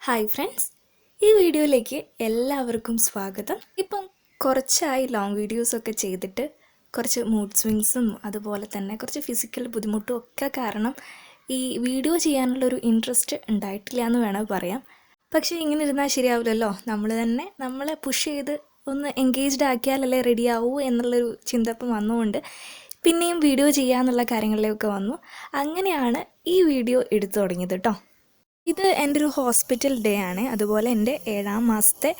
Hi friends. ഈ വീഡിയോയിലേക്ക് എല്ലാവർക്കും സ്വാഗതം. ഇപ്പം കുറച്ചായി ലോങ് വീഡിയോസൊക്കെ ചെയ്തിട്ട് കുറച്ച് മൂഡ് സ്വിങ്സും അതുപോലെ തന്നെ കുറച്ച് ഫിസിക്കൽ ബുദ്ധിമുട്ടും ഒക്കെ കാരണം ഈ വീഡിയോ ചെയ്യാനുള്ളൊരു ഇൻട്രസ്റ്റ് ഉണ്ടായിട്ടില്ല എന്ന് വേണം പറയാം. പക്ഷേ ഇങ്ങനെ ഇരുന്നാൽ ശരിയാവില്ലല്ലോ. നമ്മൾ തന്നെ നമ്മളെ പുഷ് ചെയ്ത് ഒന്ന് എൻഗേജ്ഡ് ആക്കിയാലല്ലേ റെഡി ആവൂ എന്നുള്ളൊരു ചിന്ത ഇപ്പം വന്നുകൊണ്ട് പിന്നെയും വീഡിയോ ചെയ്യാന്നുള്ള കാര്യങ്ങളിലൊക്കെ വന്നു. അങ്ങനെയാണ് ഈ വീഡിയോ എടുത്തു തുടങ്ങിയത് കേട്ടോ ഇത് എന്റെ ഒരു ഹോസ്പിറ്റൽ ഡേ ആണ്. അതുപോലെ എന്റെ ഏഴാം മാസത്തെ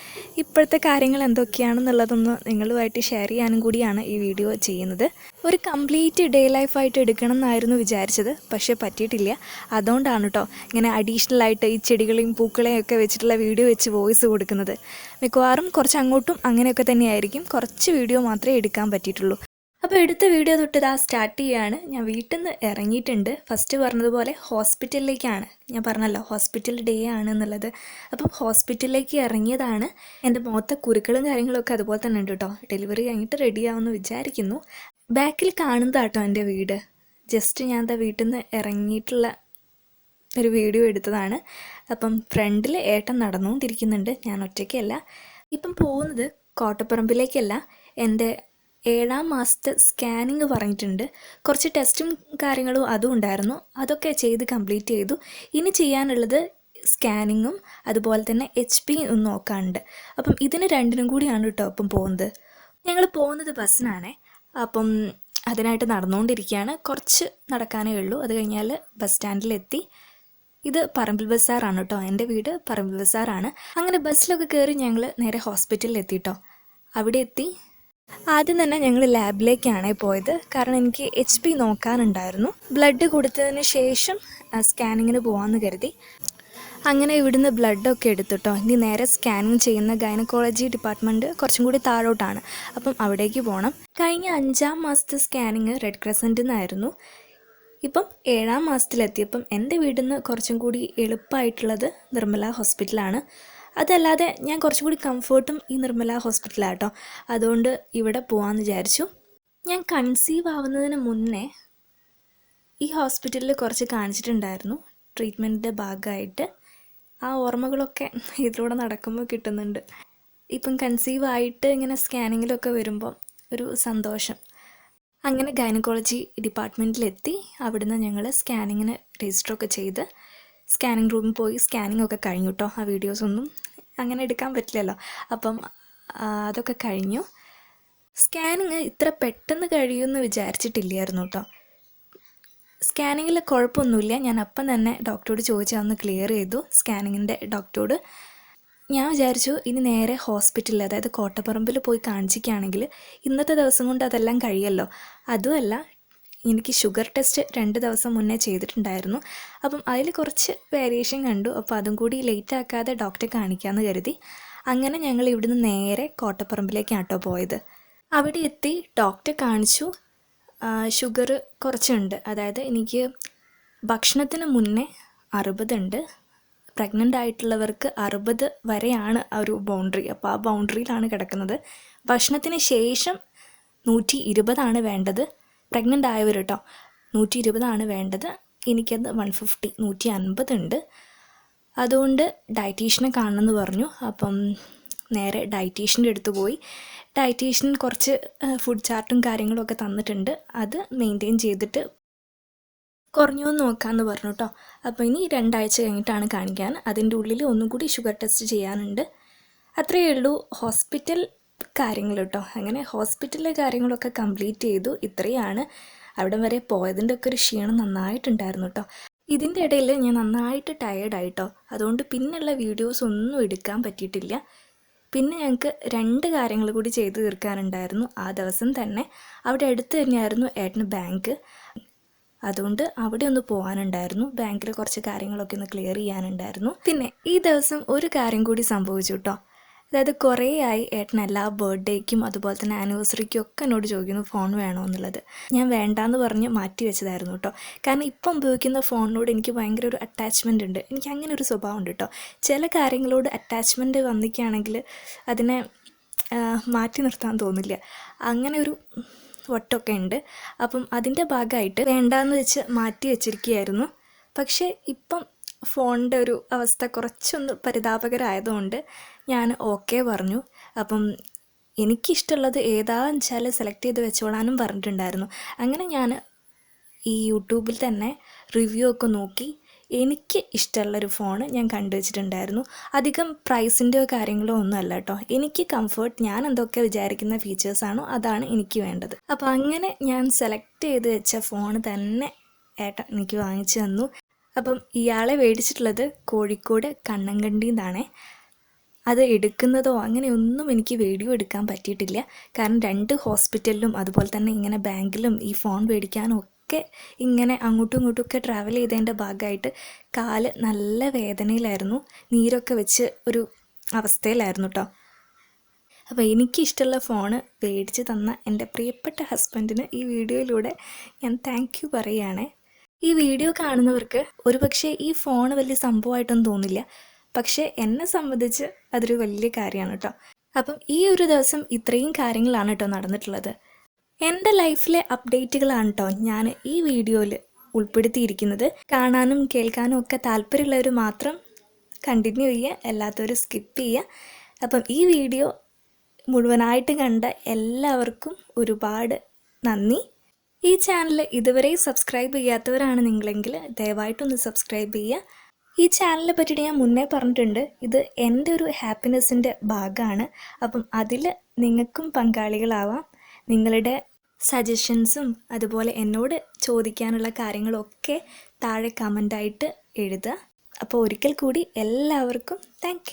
ഇപ്പോഴത്തെ കാര്യങ്ങൾ എന്തൊക്കെയാണെന്നുള്ളതൊന്ന് നിങ്ങളുമായിട്ട് ഷെയർ ചെയ്യാനും കൂടിയാണ് ഈ വീഡിയോ ചെയ്യുന്നത്. ഒരു കംപ്ലീറ്റ് ഡേ ലൈഫായിട്ട് എടുക്കണം എന്നായിരുന്നു വിചാരിച്ചത്. പക്ഷേ പറ്റിയിട്ടില്ല. അതുകൊണ്ടാണ് കേട്ടോ ഇങ്ങനെ അഡീഷണൽ ആയിട്ട് ഈ ചെടികളെയും പൂക്കളെയും ഒക്കെ വെച്ചിട്ടുള്ള വീഡിയോ വെച്ച് വോയിസ് കൊടുക്കുന്നത്. മിക്കവാറും കുറച്ച് അങ്ങോട്ടും അങ്ങനെയൊക്കെ തന്നെയായിരിക്കും. കുറച്ച് വീഡിയോ മാത്രമേ എടുക്കാൻ പറ്റിയിട്ടുള്ളൂ. അപ്പോൾ എടുത്ത വീഡിയോ തൊട്ട് ഇതാ സ്റ്റാർട്ട് ചെയ്യുകയാണ് ഞാൻ വീട്ടിൽ നിന്ന് ഇറങ്ങിയിട്ടുണ്ട്. ഫസ്റ്റ് പറഞ്ഞതുപോലെ ഹോസ്പിറ്റലിലേക്കാണ്. ഞാൻ പറഞ്ഞല്ലോ ഹോസ്പിറ്റൽ ഡേ ആണ് എന്നുള്ളത് അപ്പം ഹോസ്പിറ്റലിലേക്ക് ഇറങ്ങിയതാണ്. എന്റെ മുഖത്തെ കുരുക്കളും കാര്യങ്ങളൊക്കെ അതുപോലെ തന്നെ ഉണ്ട് കേട്ടോ. ഡെലിവറി കഴിഞ്ഞിട്ട് റെഡി ആവുമെന്ന് വിചാരിക്കുന്നു. ബാക്കിൽ കാണുന്നതാട്ടോ എന്റെ വീട്. ജസ്റ്റ് ഞാൻ എന്താ വീട്ടിൽ നിന്ന് ഇറങ്ങിയിട്ടുള്ള ഒരു വീഡിയോ എടുത്തതാണ്. അപ്പം ഫ്രണ്ടിൽ ഏട്ടൻ നടന്നുകൊണ്ടിരിക്കുന്നുണ്ട്. ഞാൻ ഒറ്റയ്ക്കല്ല. ഇപ്പം പോകുന്നത് കോട്ടപ്പുറമ്പിലേക്കല്ല. എന്റെ ഏഴാം മാസത്തെ സ്കാനിങ് പറഞ്ഞിട്ടുണ്ട്. കുറച്ച് ടെസ്റ്റും കാര്യങ്ങളും അതും ഉണ്ടായിരുന്നു. അതൊക്കെ ചെയ്ത് കംപ്ലീറ്റ് ചെയ്തു. ഇനി ചെയ്യാനുള്ളത് സ്കാനിങ്ങും അതുപോലെ തന്നെ എച്ച് പി നോക്കാനുണ്ട്. അപ്പം ഇതിന് രണ്ടിനും കൂടിയാണ് കേട്ടോ അപ്പം പോകുന്നത്. ഞങ്ങൾ പോകുന്നത് ബസ്സിനാണേ. അപ്പം അതിനായിട്ട് നടന്നുകൊണ്ടിരിക്കുകയാണ്. കുറച്ച് നടക്കാനേ ഉള്ളൂ. അത് കഴിഞ്ഞാൽ ബസ് സ്റ്റാൻഡിലെത്തി ഇത് പറമ്പിൽ ബസാറാണ് കേട്ടോ. എന്റെ വീട് പറമ്പിൽ ബസാറാണ്. അങ്ങനെ ബസ്സിലൊക്കെ കയറി ഞങ്ങൾ നേരെ ഹോസ്പിറ്റലിൽ എത്തി കേട്ടോ. അവിടെ എത്തി. ആദ്യം തന്നെ ഞങ്ങൾ ലാബിലേക്കാണ് പോയത്. കാരണം എനിക്ക് എച്ച് പി നോക്കാനുണ്ടായിരുന്നു. ബ്ലഡ് കൊടുത്തതിന് ശേഷം സ്കാനിങ്ങിന് പോകാമെന്ന് കരുതി. അങ്ങനെ ഇവിടുന്ന് ബ്ലഡൊക്കെ എടുത്തിട്ടോ. ഇനി നേരെ സ്കാനിങ് ചെയ്യുന്ന ഗൈനക്കോളജി ഡിപ്പാർട്ട്മെന്റ് കുറച്ചും കൂടി താഴോട്ടാണ്. അപ്പം അവിടേക്ക് പോകണം കഴിഞ്ഞ അഞ്ചാം മാസത്തെ സ്കാനിങ് റെഡ് ക്രസന്റിൽ നിന്നായിരുന്നു ഇപ്പം ഏഴാം മാസത്തിലെത്തിയപ്പം എന്റെ നിന്ന് കുറച്ചും കൂടി എളുപ്പമായിട്ടുള്ളത് നിർമ്മല ഹോസ്പിറ്റലാണ്. അതല്ലാതെ ഞാൻ കുറച്ചും കൂടി കംഫർട്ടും ഈ നിർമ്മല ഹോസ്പിറ്റലാട്ടോ അതുകൊണ്ട് ഇവിടെ പോകാമെന്ന് വിചാരിച്ചു. ഞാൻ കൺസീവ് ആവുന്നതിന് മുന്നേ ഈ ഹോസ്പിറ്റലിൽ കുറച്ച് കാണിച്ചിട്ടുണ്ടായിരുന്നു ട്രീറ്റ്മെന്റിന്റെ ഭാഗമായിട്ട് ആ ഓർമ്മകളൊക്കെ ഇതിലൂടെ നടക്കുമ്പോൾ കിട്ടുന്നുണ്ട്. ഇപ്പം കൺസീവ് ആയിട്ട് ഇങ്ങനെ സ്കാനിങ്ങിലൊക്കെ വരുമ്പോൾ ഒരു സന്തോഷം. അങ്ങനെ ഗൈനക്കോളജി ഡിപ്പാർട്ട്മെന്റിലെത്തി അവിടുന്ന് ഞങ്ങൾ സ്കാനിങ്ങിന് രജിസ്റ്ററൊക്കെ ചെയ്ത് സ്കാനിങ് റൂമിൽ പോയി സ്കാനിങ് ഒക്കെ കഴിഞ്ഞു കേട്ടോ ആ വീഡിയോസ് ഒന്നും അങ്ങനെ എടുക്കാൻ പറ്റില്ലല്ലോ. അപ്പം അതൊക്കെ കഴിഞ്ഞു. സ്കാനിങ് ഇത്ര പെട്ടെന്ന് കഴിയുമെന്ന് വിചാരിച്ചിട്ടില്ലായിരുന്നു കേട്ടോ സ്കാനിങ്ങിൽ കുഴപ്പമൊന്നുമില്ല. ഞാൻ അപ്പം തന്നെ ഡോക്ടറോട് ചോദിച്ചാൽ ഒന്ന് ക്ലിയർ ചെയ്തു. സ്കാനിങ്ങിന്റെ ഡോക്ടറോട് ഞാൻ വിചാരിച്ചു ഇനി നേരെ ഹോസ്പിറ്റലിൽ അതായത് കോട്ടപ്പറമ്പിൽ പോയി കാണിച്ചിക്കുകയാണെങ്കിൽ ഇന്നത്തെ ദിവസം കൊണ്ട് അതെല്ലാം കഴിയല്ലോ. അതുമല്ല എനിക്ക് ഷുഗർ ടെസ്റ്റ് രണ്ട് ദിവസം മുന്നേ ചെയ്തിട്ടുണ്ടായിരുന്നു. അപ്പം അതിൽ കുറച്ച് വേരിയേഷൻ കണ്ടു. അപ്പോൾ അതും കൂടി ലേറ്റ് ആക്കാതെ ഡോക്ടറെ കാണിക്കാമെന്ന് കരുതി. അങ്ങനെ ഞങ്ങൾ ഇവിടുന്ന് നേരെ കോട്ടപ്പറമ്പിലേക്കാണ് കേട്ടോ പോയത്. അവിടെ എത്തി ഡോക്ടറെ കാണിച്ചു. ഷുഗർ കുറച്ചുണ്ട്. അതായത് എനിക്ക് ഭക്ഷണത്തിന് മുന്നേ അറുപതുണ്ട് പ്രഗ്നന്റ് ആയിട്ടുള്ളവർക്ക് അറുപത് വരെയാണ് ആ ഒരു ബൗണ്ടറി അപ്പോൾ ആ ബൗണ്ടറിയിലാണ് കിടക്കുന്നത്. ഭക്ഷണത്തിന് ശേഷം നൂറ്റി ഇരുപതാണ് വേണ്ടത്. പ്രഗ്നന്റ് ആയവർ കേട്ടോ നൂറ്റി ഇരുപതാണ് വേണ്ടത്. എനിക്കത് വൺ ഫിഫ്റ്റി നൂറ്റി അൻപതുണ്ട് അതുകൊണ്ട് ഡയറ്റീഷ്യനെ കാണണമെന്ന് പറഞ്ഞു. അപ്പം നേരെ ഡയറ്റീഷ്യന്റെ അടുത്ത് പോയി. ഡയറ്റീഷ്യൻ കുറച്ച് ഫുഡ് ചാർട്ടും കാര്യങ്ങളും ഒക്കെ തന്നിട്ടുണ്ട്. അത് മെയിന്റെയിൻ ചെയ്തിട്ട് കുറഞ്ഞു എന്ന് നോക്കാമെന്ന് പറഞ്ഞു കേട്ടോ അപ്പോൾ ഇനി രണ്ടാഴ്ച കഴിഞ്ഞിട്ടാണ് കാണിക്കാൻ. അതിന്റെ ഉള്ളിൽ ഒന്നും കൂടി ഷുഗർ ടെസ്റ്റ് ചെയ്യാനുണ്ട്. അത്രയേ ഉള്ളൂ. ഹോസ്പിറ്റൽ കാര്യങ്ങൾ കേട്ടോ അങ്ങനെ ഹോസ്പിറ്റലിലെ കാര്യങ്ങളൊക്കെ കംപ്ലീറ്റ് ചെയ്തു. ഇത്രയാണ്. അവിടെ വരെ പോയതിന്റെ ഒക്കെ ഒരു ക്ഷീണം നന്നായിട്ടുണ്ടായിരുന്നു കേട്ടോ ഇതിന്റെ ഇടയിൽ ഞാൻ നന്നായിട്ട് ടയേർഡായിട്ടോ അതുകൊണ്ട് പിന്നെയുള്ള വീഡിയോസ് ഒന്നും എടുക്കാൻ പറ്റിയിട്ടില്ല. പിന്നെ ഞങ്ങൾക്ക് രണ്ട് കാര്യങ്ങൾ കൂടി ചെയ്തു തീർക്കാനുണ്ടായിരുന്നു. ആ ദിവസം തന്നെ അവിടെ അടുത്ത് തന്നെയായിരുന്നു ഏട്ടന് ബാങ്ക് അതുകൊണ്ട് അവിടെ ഒന്ന് പോകാനുണ്ടായിരുന്നു. ബാങ്കിൽ കുറച്ച് കാര്യങ്ങളൊക്കെ ഒന്ന് ക്ലിയർ ചെയ്യാനുണ്ടായിരുന്നു. പിന്നെ ഈ ദിവസം ഒരു കാര്യം കൂടി സംഭവിച്ചു കേട്ടോ അതായത് കുറേ ആയി ഏട്ടൻ എല്ലാ ബർത്ത്ഡേക്കും അതുപോലെ തന്നെ ആനിവേഴ്സറിക്കും ഒക്കെ എന്നോട് ചോദിക്കുന്നു ഫോൺ വേണോ? എന്നുള്ളത്. ഞാൻ വേണ്ടാന്ന് പറഞ്ഞ് മാറ്റി വെച്ചതായിരുന്നു കേട്ടോ. കാരണം ഇപ്പം ഉപയോഗിക്കുന്ന ഫോണിനോട് എനിക്ക് ഭയങ്കര ഒരു അറ്റാച്ച്മെന്റ് ഉണ്ട്. എനിക്ക് അങ്ങനെ ഒരു സ്വഭാവം ഉണ്ട് കേട്ടോ. ചില കാര്യങ്ങളോട് അറ്റാച്ച്മെന്റ് വന്നിക്കുകയാണെങ്കിൽ അതിനെ മാറ്റി നിർത്താൻ തോന്നില്ല. അങ്ങനെ ഒരു വട്ടമൊക്കെ ഉണ്ട്. അപ്പം അതിന്റെ ഭാഗമായിട്ട് വേണ്ടാന്ന് വെച്ച് മാറ്റി വെച്ചിരിക്കുകയായിരുന്നു. പക്ഷേ ഇപ്പം ഫോണിന്റെ ഒരു അവസ്ഥ കുറച്ചൊന്ന് പരിതാപകരമായതുകൊണ്ട് ഞാൻ ഓക്കെ പറഞ്ഞു. അപ്പം എനിക്കിഷ്ടമുള്ളത് ഏതാന്ന് വെച്ചാൽ സെലക്ട് ചെയ്ത് വെച്ചോളാനും പറഞ്ഞിട്ടുണ്ടായിരുന്നു. അങ്ങനെ ഞാൻ ഈ യൂട്യൂബിൽ തന്നെ റിവ്യൂ ഒക്കെ നോക്കി. എനിക്ക് ഇഷ്ടമുള്ളൊരു ഫോൺ ഞാൻ കണ്ടുവച്ചിട്ടുണ്ടായിരുന്നു അധികം പ്രൈസിന്റെയോ കാര്യങ്ങളോ ഒന്നും അല്ല കേട്ടോ. എനിക്ക് കംഫർട്ട് ഞാൻ എന്തൊക്കെ വിചാരിക്കുന്ന ഫീച്ചേഴ്സാണോ അതാണ് എനിക്ക് വേണ്ടത്. അപ്പോൾ അങ്ങനെ ഞാൻ സെലക്ട് ചെയ്ത് വെച്ച ഫോൺ തന്നെ ഏട്ട എനിക്ക് വാങ്ങിച്ചു തന്നു. അപ്പം ഇയാളെ മേടിച്ചിട്ടുള്ളത് കോഴിക്കോട് കണ്ണങ്കണ്ടിന്നാണേ അത് എടുക്കുന്നതോ അങ്ങനെയൊന്നും എനിക്ക് വീഡിയോ എടുക്കാൻ പറ്റിയിട്ടില്ല. കാരണം രണ്ട് ഹോസ്പിറ്റലിലും അതുപോലെ തന്നെ ഇങ്ങനെ ബാങ്കിലും ഈ ഫോൺ മേടിക്കാനും ഒക്കെ ഇങ്ങനെ അങ്ങോട്ടും ഇങ്ങോട്ടും ഒക്കെ ട്രാവൽ ചെയ്തതിന്റെ ഭാഗമായിട്ട് കാൽ നല്ല വേദനയിലായിരുന്നു. നീരൊക്കെ വെച്ച് ഒരു അവസ്ഥയിലായിരുന്നു കേട്ടോ അപ്പോൾ എനിക്ക് ഇഷ്ടമുള്ള ഫോണ് മേടിച്ച് തന്ന എന്റെ പ്രിയപ്പെട്ട ഹസ്ബൻഡിന് ഈ വീഡിയോയിലൂടെ ഞാൻ താങ്ക് യു പറയുകയാണേ. ഈ വീഡിയോ കാണുന്നവർക്ക് ഒരുപക്ഷെ ഈ ഫോൺ വലിയ സംഭവമായിട്ടൊന്നും തോന്നില്ല. പക്ഷേ എന്നെ സംബന്ധിച്ച് അതൊരു വലിയ കാര്യമാണ് കേട്ടോ. അപ്പം ഈ ഒരു ദിവസം ഇത്രയും കാര്യങ്ങളാണ് കേട്ടോ നടന്നിട്ടുള്ളത്. എന്റെ ലൈഫിലെ അപ്ഡേറ്റുകളാണ് കേട്ടോ ഞാൻ ഈ വീഡിയോയിൽ ഉൾപ്പെടുത്തിയിരിക്കുന്നത്. കാണാനും കേൾക്കാനും ഒക്കെ താല്പര്യമുള്ളവർ മാത്രം കണ്ടിന്യൂ ചെയ്യുക എല്ലാത്തവരും സ്കിപ്പ് ചെയ്യുക. അപ്പം ഈ വീഡിയോ മുഴുവനായിട്ട് കണ്ട എല്ലാവർക്കും ഒരുപാട് നന്ദി. ഈ ചാനൽ ഇതുവരെ സബ്സ്ക്രൈബ് ചെയ്യാത്തവരാണ് നിങ്ങളെങ്കിൽ ദയവായിട്ടൊന്ന് സബ്സ്ക്രൈബ് ചെയ്യുക. ഈ ചാനലിനെ പറ്റിയിട്ട് ഞാൻ മുന്നേ പറഞ്ഞിട്ടുണ്ട്. ഇത് എന്റെ ഒരു ഹാപ്പിനെസ്സിന്റെ ഭാഗമാണ്. അപ്പം അതിൽ നിങ്ങൾക്കും പങ്കാളികളാവാം. നിങ്ങളുടെ സജഷൻസും അതുപോലെ എന്നോട് ചോദിക്കാനുള്ള കാര്യങ്ങളൊക്കെ താഴെ കമന്റായിട്ട് എഴുതുക. അപ്പോൾ ഒരിക്കൽ കൂടി എല്ലാവർക്കും താങ്ക്